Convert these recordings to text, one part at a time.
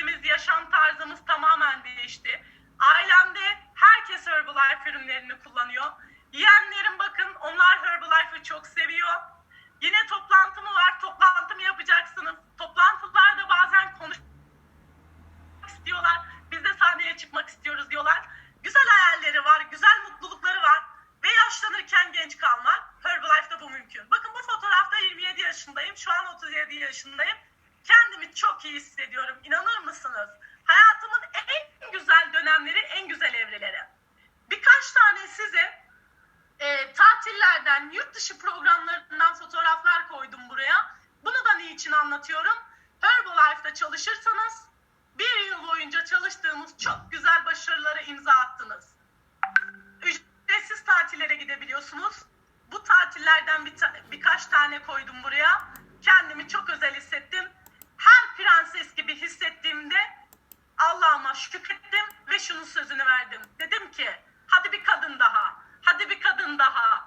şeklimiz, yaşam tarzımız tamamen değişti. Ailemde herkes Herbalife ürünlerini kullanıyor. Yeğenlerim bakın onlar Herbalife'ı çok seviyor. Yine toplantı mı var? Toplantımı yapacaksınız. Toplantılarda bazen konuşmak istiyorlar. Biz de sahneye çıkmak istiyoruz diyorlar. Güzel hayalleri var, güzel mutlulukları var. Ve yaşlanırken genç kalmak. Herbalife'da bu mümkün. Bakın bu fotoğrafta 27 yaşındayım. Şu an 37 yaşındayım. Kendimi çok iyi hissediyorum. İnanır mısınız? Hayatımın en güzel dönemleri, en güzel evreleri. Birkaç tane size e, tatillerden, yurt dışı programlarından fotoğraflar koydum buraya. Bunu da niçin anlatıyorum? Herbalife'da çalışırsanız bir yıl boyunca çalıştığımız çok güzel başarılara imza attınız. Ücretsiz tatillere gidebiliyorsunuz. Bu tatillerden bir ta- birkaç tane koydum buraya. Kendimi çok özel hissettim. Prenses gibi hissettiğimde Allah'ıma şükrettim ve şunun sözünü verdim. Dedim ki hadi bir kadın daha, hadi bir kadın daha.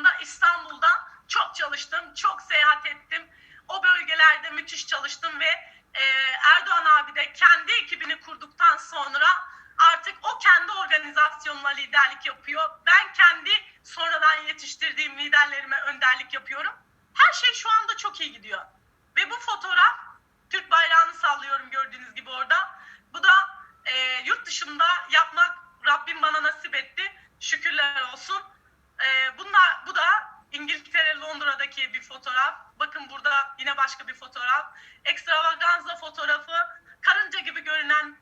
2013 yıllarında İstanbul'da çok çalıştım, çok seyahat ettim. O bölgelerde müthiş çalıştım ve e, Erdoğan abi de kendi ekibini kurduktan sonra artık o kendi organizasyonuna liderlik yapıyor. Ben kendi sonradan yetiştirdiğim liderlerime önderlik yapıyorum. Her şey şu anda çok iyi gidiyor. Ve bu fotoğraf Türk bayrağını sallıyorum gördüğünüz gibi orada. Bu da e, yurt dışında yapmak Rabbim bana nasip etti. Şükürler olsun. E, bunlar, bu da İngiltere Londra'daki bir fotoğraf. Bakın burada yine başka bir fotoğraf. Extravaganza fotoğrafı. Karınca gibi görünen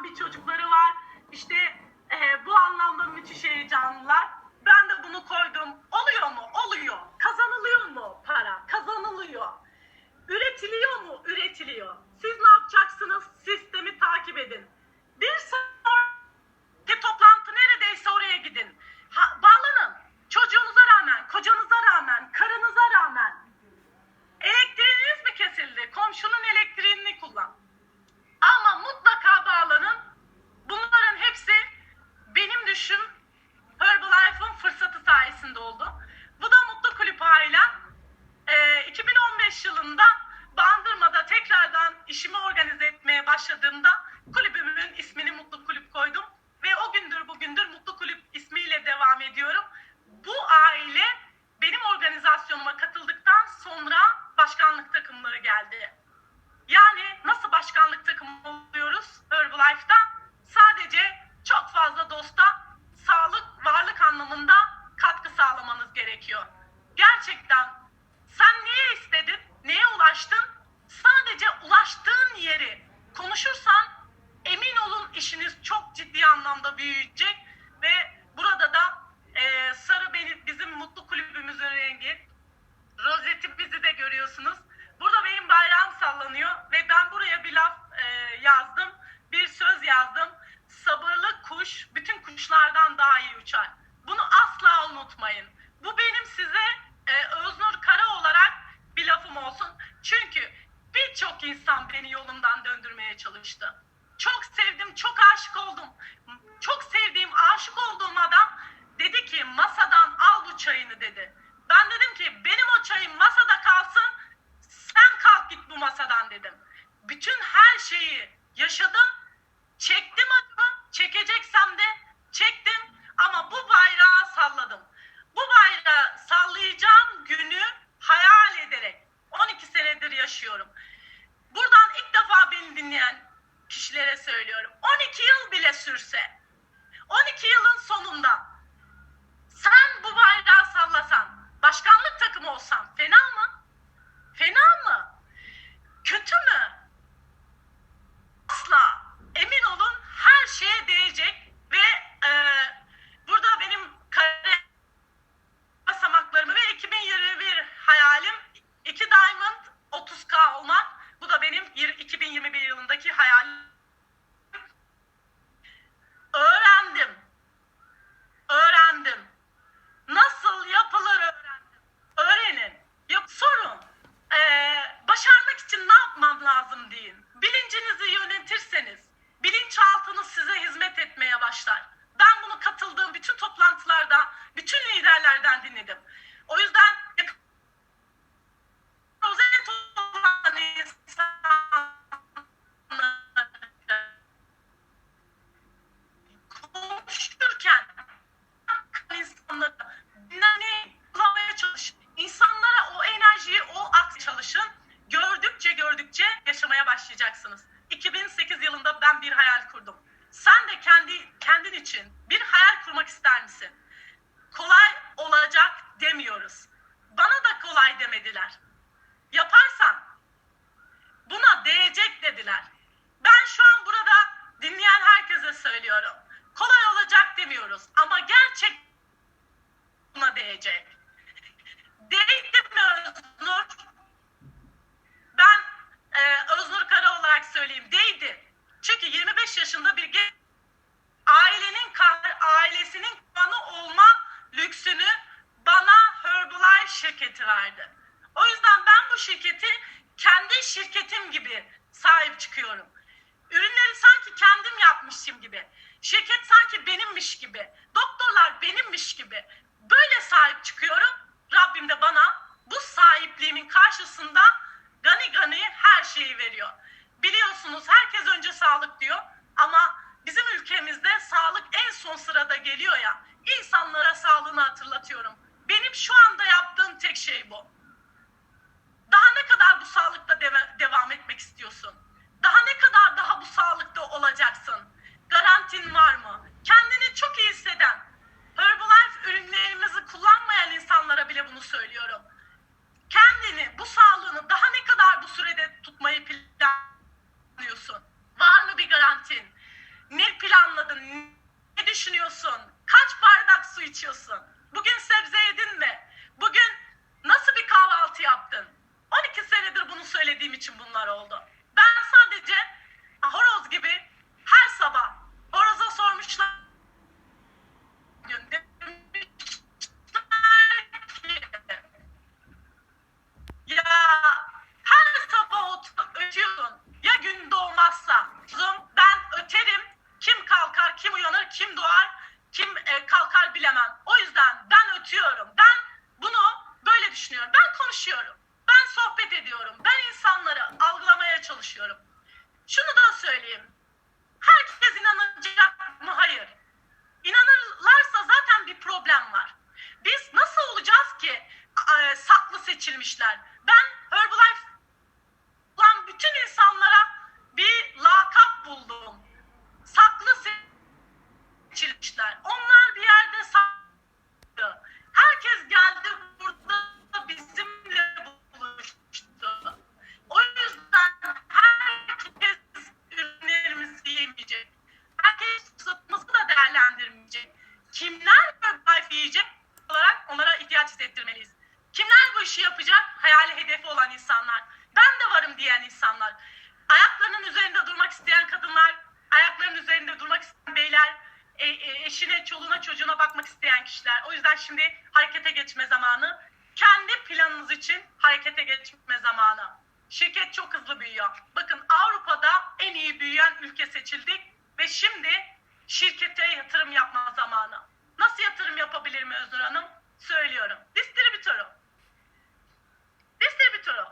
olan bir çocukları var. İşte e, bu anlamda müthiş heyecanlar. işiniz çok ciddi anlamda büyüyecek ve burada da e, sarı benim, bizim mutlu kulübümüzün rengi. Rozetimizi de görüyorsunuz. Burada benim bayrağım sallanıyor ve ben buraya bir laf e, yazdım, bir söz yazdım. Sabırlı kuş bütün kuşlardan daha iyi uçar. Bunu asla unutmayın. Bu benim size e, Öznur Kara olarak bir lafım olsun. Çünkü birçok insan beni yolumdan döndürmeye çalıştı. Çok sevdim, çok aşık oldum. Çok sevdiğim, aşık olduğum adam dedi ki masadan al bu çayını dedi. Ben dedim ki benim o çayım masadan ama gerçek buna değecek. Değdi mi Öznur? Ben e, Öznur Kara olarak söyleyeyim. Değdi. Çünkü 25 yaşında bir genç ailenin ailesinin kanı olma lüksünü bana Herbalife şirketi verdi. O yüzden ben bu şirketi kendi şirketim gibi sahip çıkıyorum. Ürünleri sanki kendim yapmışım gibi. Şirket sanki benimmiş gibi. Doktorlar benimmiş gibi. Böyle sahip çıkıyorum. Rabbim de bana bu sahipliğimin karşısında gani gani her şeyi veriyor. Biliyorsunuz herkes önce sağlık diyor ama bizim ülkemizde sağlık en son sırada geliyor ya. İnsanlara sağlığını hatırlatıyorum. Benim şu anda yaptığım tek şey bu. Daha ne kadar bu sağlıkta deve- devam etmek istiyorsun? Daha ne kadar daha bu sağlıkta olacaksın? Garantin var mı? Kendini çok iyi hisseden, Herbalife ürünlerimizi kullanmayan insanlara bile bunu söylüyorum. Kendini, bu sağlığını daha ne kadar bu sürede tutmayı planlıyorsun? Var mı bir garantin? Ne planladın? Ne düşünüyorsun? Kaç bardak su içiyorsun? Bugün sebze yedin mi? Bugün nasıl bir kahvaltı yaptın? 12 senedir bunu söylediğim için bunlar oldu. Hissettirmeliyiz. Kimler bu işi yapacak? Hayali hedefi olan insanlar. Ben de varım diyen insanlar. Ayaklarının üzerinde durmak isteyen kadınlar, ayaklarının üzerinde durmak isteyen beyler, e- e- eşine, çoluğuna, çocuğuna bakmak isteyen kişiler. O yüzden şimdi harekete geçme zamanı. Kendi planınız için harekete geçme zamanı. Şirket çok hızlı büyüyor. Bakın Avrupa'da en iyi büyüyen ülke seçildik ve şimdi şirkete yatırım yapma zamanı. Nasıl yatırım yapabilirim Öznur Hanım? Söylüyorum. Distribütörü. Distribütörü.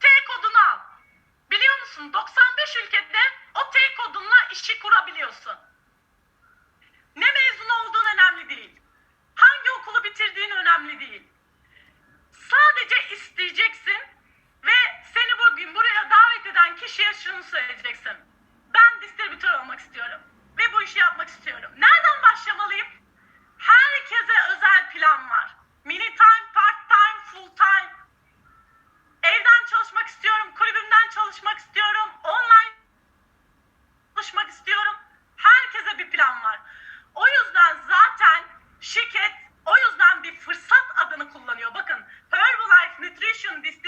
T kodunu al. Biliyor musun 95 ülkede o T kodunla işi kurabiliyorsun. son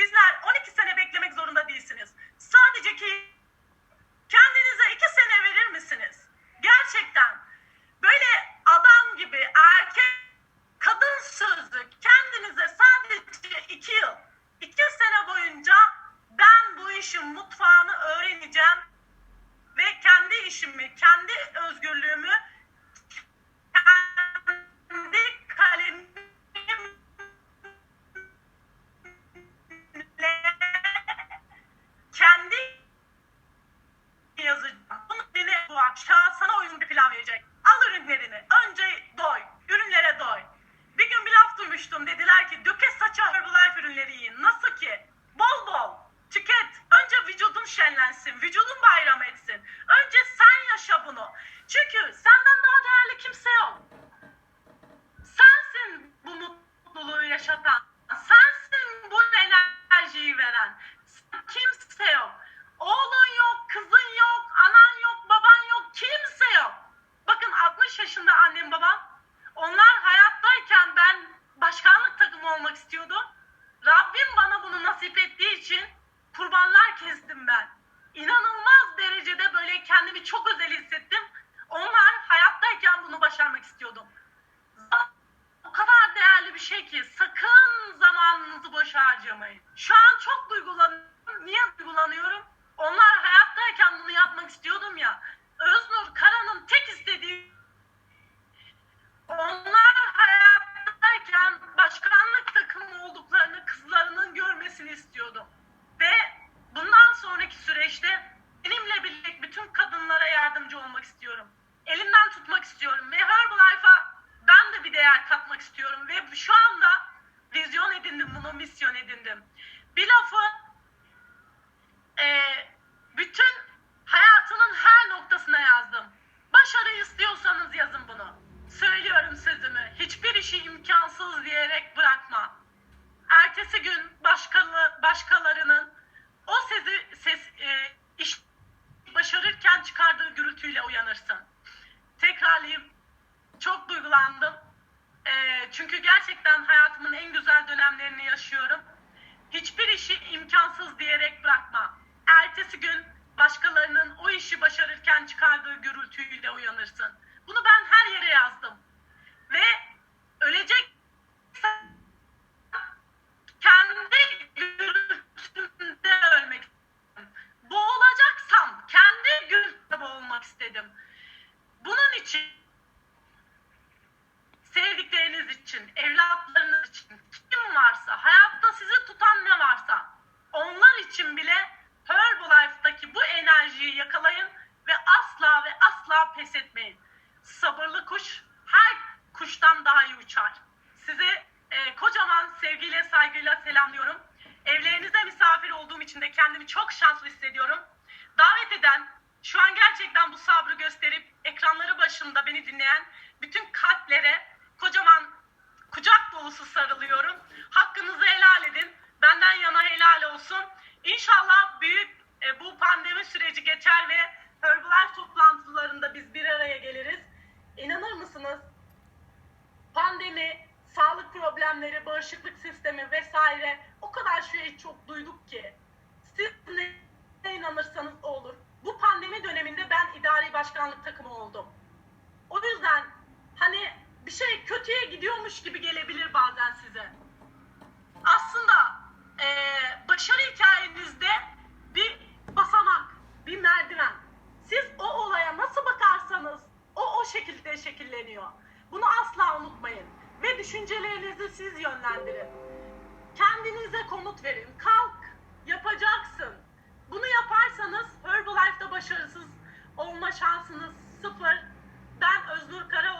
Sizler 12 sene beklemek zorunda değilsiniz. Sadece ki edindim. saygıyla selamlıyorum. Evlerinize misafir olduğum için de kendimi çok şanslı hissediyorum. Davet eden, şu an gerçekten bu sabrı gösterip ekranları başında beni dinleyen bütün kalplere kocaman kucak dolusu sarılıyorum. Hakkınızı helal edin. Benden yana helal olsun. İnşallah büyük e, bu pandemi süreci geçer ve Herbalife toplantılarında biz bir araya geliriz. İnanır mısınız? Pandemi sağlık problemleri, bağışıklık sistemi vesaire o kadar şeyi çok duyduk ki. Siz ne inanırsanız olur. Bu pandemi döneminde ben idari başkanlık takımı oldum. O yüzden hani bir şey kötüye gidiyormuş gibi gelebilir bazen size. Aslında e, başarı hikayenizde bir basamak, bir merdiven. Siz o olaya nasıl bakarsanız o o şekilde şekilleniyor. Bunu asla unutmayın düşüncelerinizi siz yönlendirin. Kendinize komut verin. Kalk, yapacaksın. Bunu yaparsanız Herbalife'da başarısız olma şansınız sıfır. Ben Öznur Kara